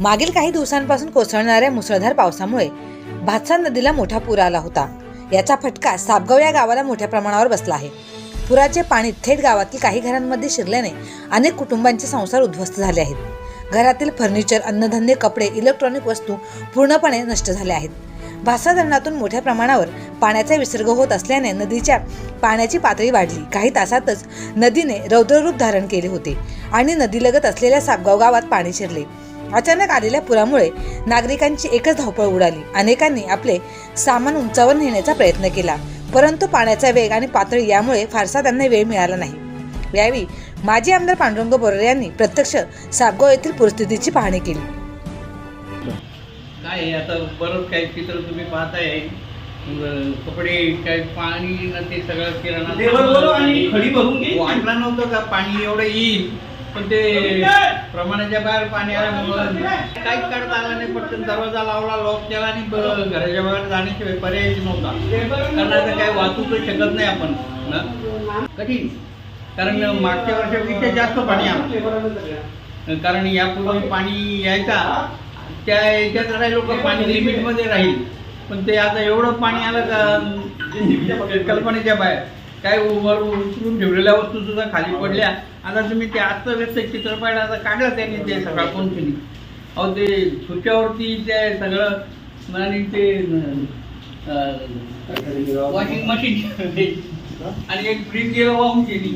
मागील काही दिवसांपासून कोसळणाऱ्या मुसळधार पावसामुळे भातसा नदीला मोठा पूर आला होता. याचा फटका सापगाव या गावाला मोठ्या प्रमाणावर बसला आहे. पुराचे पाणी थेट गावातील काही घरांमध्ये शिरल्याने अनेक कुटुंबांचे संसार उद्ध्वस्त झाले आहेत. घरातील फर्निचर अन्नधान्य कपडे इलेक्ट्रॉनिक वस्तू पूर्णपणे नष्ट झाल्या आहेत. भासा धरणातून मोठ्या प्रमाणावर पाण्याचा विसर्ग होत असल्याने नदीच्या पाण्याची पातळी वाढली. काही तासातच नदीने रौद्ररूप धारण केले होते आणि नदीलगत असलेल्या सापगाव गावात पाणी शिरले. अचानक आलेल्या पुरामुळे नागरिकांची एकच धावपळ उडाली. अनेकांनी आपले सामान उंचावर नेण्याचा प्रयत्न केला. परंतु पाण्याचा वेग आणि पातळी यामुळे फारसा त्यांना वेळ मिळाला नाही. यावेळी माजी आमदार पांडुरंग बोराडे यांनी प्रत्यक्ष सापगाव येथील परिस्थितीची पाहणी केली. काय आहे, आता बरंच काही चित्र तुम्ही पाहताय. कपडे काय पाणी न ते सगळं किराणा. वाटलं नव्हतं का पाणी एवढं येईल? पण ते प्रमाणाच्या बाहेर पाणी आल्यामुळं काहीच काढता आलं नाही पटकन दरवाजा लावला लॉक केला आणि घराच्या बाहेर जाण्याशिवाय पर्यायच नव्हता. कारण आता काय वाचू शकत नाही आपण ना? कठीण. कारण मागच्या वर्षापेक्षा जास्त पाणी आलं. कारण यापूर्वी पाणी यायचा त्या याच्यात राहिलो लोक पाणी लिमिटमध्ये राहील. पण ते आता एवढं पाणी आलं का कल्पनेच्या बाहेर. काय वर उचलून ठेवलेल्या वस्तू सुद्धा खाली पडल्या. आता तुम्ही ते आजचं व्यस्त चित्र पाहिलं आता काढलं त्यांनी ते सगळं कोण केली? अहो ते सुट्यावरती ते सगळं आणि ते वॉशिंग मशीन आणि एक फ्रीज गेलं वाहून गेली